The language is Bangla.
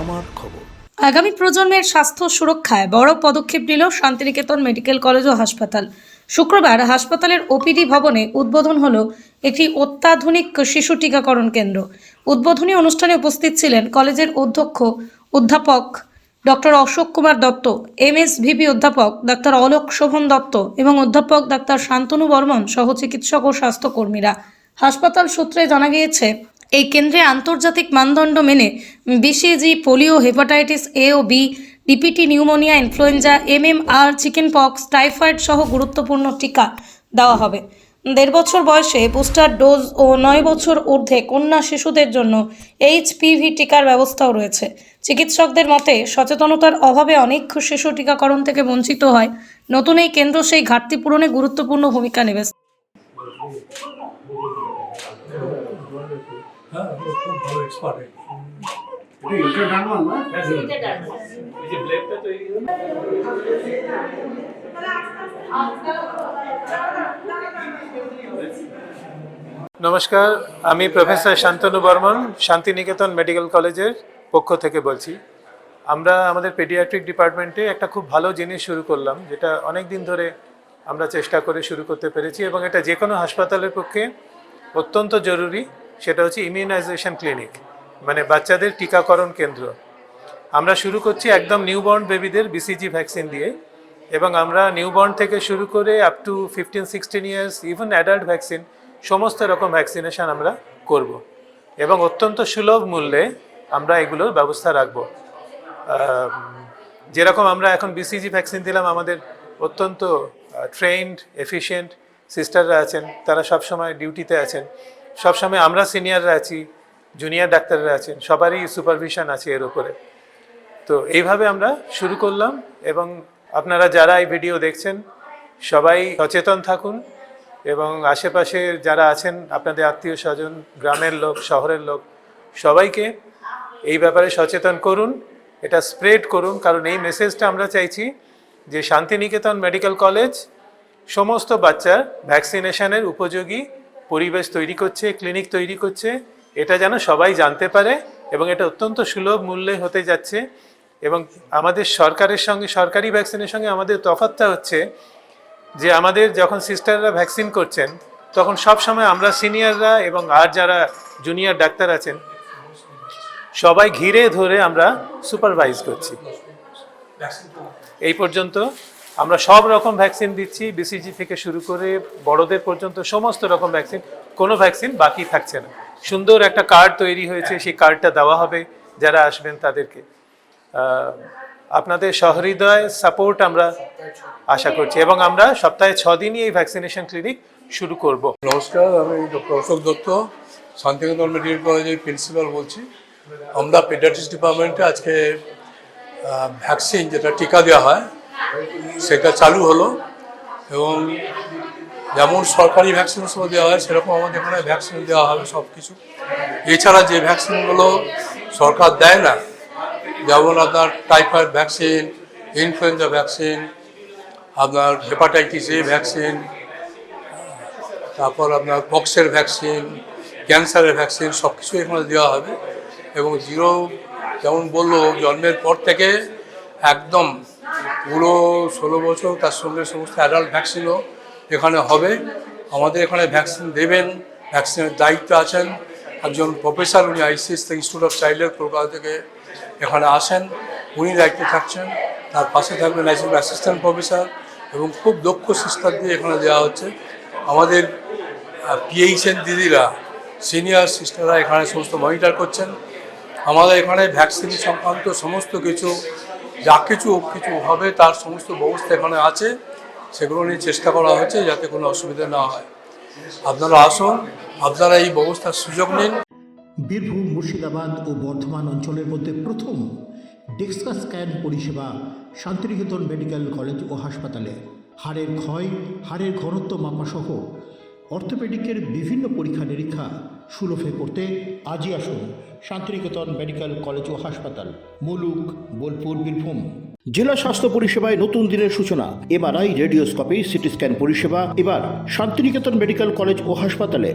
আমার খবর। আগামী প্রজন্মের স্বাস্থ্য সুরক্ষায় বড় পদক্ষেপ নিল শান্তিনিকেতন মেডিকেল কলেজ ও হাসপাতাল। শুক্রবার হাসপাতালের ওপিডি ভবনে উদ্বোধন হলো একটি অত্যাধুনিক শিশু টিকাকরণ কেন্দ্র। উদ্বোধনী অনুষ্ঠানে উপস্থিত ছিলেন কলেজের অধ্যক্ষ অধ্যাপক ডক্টর অশোক কুমার দত্ত, এমএসভিপি অধ্যাপক ডাক্তার অলোক শোভন দত্ত এবং অধ্যাপক ডাক্তার শান্তনু বর্মন সহ চিকিৎসক ও স্বাস্থ্যকর্মীরা। হাসপাতাল সূত্রে জানা গিয়েছে এই কেন্দ্রে আন্তর্জাতিক মানদণ্ড মেনে BCG, polio, hepatitis, A O B, DPT, pneumonia, influenza MMR chicken pox, typhoid সহ গুরুত্বপূর্ণ টিকা দেওয়া হবে। দেড় বছর বয়সে বুস্টার ডোজ ও নয় বছর ঊর্ধ্বে কন্যা শিশুদের জন্য এইচপিভি টিকার ব্যবস্থাও রয়েছে। চিকিৎসকদের মতে, সচেতনতার অভাবে অনেক শিশু টিকাকরণ থেকে বঞ্চিত হয়। নতুন এই কেন্দ্র সেই ঘাটতি পূরণে গুরুত্বপূর্ণ ভূমিকা নেবে। হ্যাঁ খুব ভালো এক্সপার্ট নমস্কার আমি প্রফেসর শান্তনু বর্মন শান্তিনিকেতন মেডিকেল কলেজের পক্ষ থেকে বলছি। আমরা আমাদের পেডিয়াট্রিক ডিপার্টমেন্টে একটা খুব ভালো জিনিস শুরু করলাম যেটা অনেক দিন ধরে আমরা চেষ্টা করে শুরু করতে পেরেছি এবং এটা যে কোনো হাসপাতালের পক্ষে অত্যন্ত জরুরি। সেটা হচ্ছে ইমিউনাইজেশন ক্লিনিক মানে বাচ্চাদের টিকাকরণ কেন্দ্র। আমরা শুরু করছি একদম নিউবর্ন বেবিদের বিসিজি ভ্যাকসিন দিয়ে এবং আমরা নিউবর্ন থেকে শুরু করে up to fifteen sixteen years even adult vaccine সমস্ত রকম ভ্যাকসিনেশন আমরা করব। এবং অত্যন্ত সুলভ মূল্যে আমরা এগুলোর ব্যবস্থা রাখব। যেরকম আমরা এখন বিসিজি ভ্যাকসিন দিলাম, আমাদের অত্যন্ত ট্রেন্ড এফিশিয়েন্ট সিস্টাররা আছেন, তারা সবসময় ডিউটিতে আছেন। সবসময় আমরা সিনিয়ররা আছি জুনিয়র ডাক্তাররা আছেন, সবারই সুপারভিশন আছে এর উপরে। তো এইভাবে আমরা শুরু করলাম এবং আপনারা যারা এই ভিডিও দেখছেন, সবাই সচেতন থাকুন এবং আশেপাশে যারা আছেন, আপনাদের আত্মীয় স্বজন, গ্রামের লোক, শহরের লোক, সবাইকে এই ব্যাপারে সচেতন করুন, এটা স্প্রেড করুন, কারণ এই মেসেজটা আমরা চাইছি যে শান্তিনিকেতন মেডিকেল কলেজ সমস্ত বাচ্চার ভ্যাকসিনেশনের উপযোগী পরিবেশ তৈরি করছে ক্লিনিক তৈরি করছে। এটা যেন সবাই জানতে পারে এবং এটা অত্যন্ত সুলভ মূল্যে হতে যাচ্ছে। এবং আমাদের সরকারের সঙ্গে, সরকারি ভ্যাকসিনের সঙ্গে আমাদের তফাৎটা হচ্ছে যে আমাদের যখন সিস্টাররা ভ্যাকসিন করছেন, তখন সব সময় আমরা সিনিয়ররা এবং আর যারা জুনিয়র ডাক্তার আছেন, সবাই ঘিরে ধরে আমরা সুপারভাইজ করছি। এই পর্যন্ত। আমরা সব রকম ভ্যাকসিন দিচ্ছি বিসিজি থেকে শুরু করে বড়দের পর্যন্ত সমস্ত রকম ভ্যাকসিন কোনো ভ্যাকসিন বাকি থাকছে না। সুন্দর একটা কার্ড তৈরি হয়েছে, সেই কার্ডটা দেওয়া হবে, যারা আসবেন তাদেরকে। আপনাদের সহৃদয় সাপোর্ট আমরা আশা করছি এবং আমরা সপ্তাহে ছ দিনই এই ভ্যাকসিনেশন ক্লিনিক শুরু করব। নমস্কার, আমি ডক্টর অশোক দত্ত, শান্তিনিকেতন মেডিকেল কলেজের প্রিন্সিপাল বলছি। আমরা পেডিয়াট্রিক্স ডিপার্টমেন্টে আজকে ভ্যাকসিন যেটা টিকা দেওয়া হয় সেটা চালু হলো এবং যেমন সরকারি ভ্যাকসিন সময় দেওয়া হয়, সেরকম আমাদের এখানে ভ্যাকসিন দেওয়া হবে সব কিছু এছাড়া যে ভ্যাকসিনগুলো সরকার দেয় না, যেমন আপনার টাইফয়েড ভ্যাকসিন, ইনফ্লুয়েঞ্জা ভ্যাকসিন, আপনার হেপাটাইটিস এ ভ্যাকসিন, তারপর আপনার পক্সের ভ্যাকসিন, ক্যান্সারের ভ্যাকসিন সব কিছু এখানে দেওয়া হবে এবং জিরো, যেমন বলল জন্মের পর থেকে একদম পুরো ষোলো বছর তার সঙ্গে সমস্ত অ্যাডাল্ট ভ্যাকসিনও এখানে হবে। আমাদের এখানে ভ্যাকসিন দেবেন ভ্যাকসিনের দায়িত্ব আছেন। একজন প্রফেসর উনি আইসিএস থেকে ইনস্টিটিউট অফ চাইল্ডের কলকাতা থেকে এখানে আসেন। উনি দায়িত্বে থাকছেন। তার পাশে থাকবেন ন্যাশনাল অ্যাসিস্ট্যান্ট প্রফেসর এবং খুব দক্ষ সিস্টার দিয়ে এখানে দেওয়া হচ্ছে। আমাদের পিএইচএন দিদিরা সিনিয়র সিস্টাররা এখানে সমস্ত মনিটর করছেন। আমাদের এখানে ভ্যাকসিন সংক্রান্ত সমস্ত কিছু যা কিছু কিছু হবে তার সমস্ত ব্যবস্থা এখানে আছে, সেগুলো নিয়ে চেষ্টা করা হয়েছে যাতে কোনো অসুবিধা না হয়। আপনারা আসুন, আপনারা এই ব্যবস্থার সুযোগ নিন। বীরভূম, মুর্শিদাবাদ ও বর্ধমান অঞ্চলের মধ্যে প্রথম ডেক্সকা স্ক্যান পরিষেবা শান্তিনিকেতন মেডিকেল কলেজ ও হাসপাতালে। হাড়ের ক্ষয়, হাড়ের ঘনত্ব মাপাসহ অর্থোপেডিকের বিভিন্ন পরীক্ষা নিরীক্ষা সুলভে করতে আজই আসুন। শান্তিনিকেতন মেডিকেল কলেজ ও হাসপাতাল, মুলুক, বোলপুর, বীরভূম। জেলা স্বাস্থ্য পরিষেবায় নতুন দিনের সূচনা, এমআরআই, রেডিওস্কোপি সিটি স্ক্যান পরিষেবা, এবার শান্তিনিকেতন মেডিকেল কলেজ ও হাসপাতালে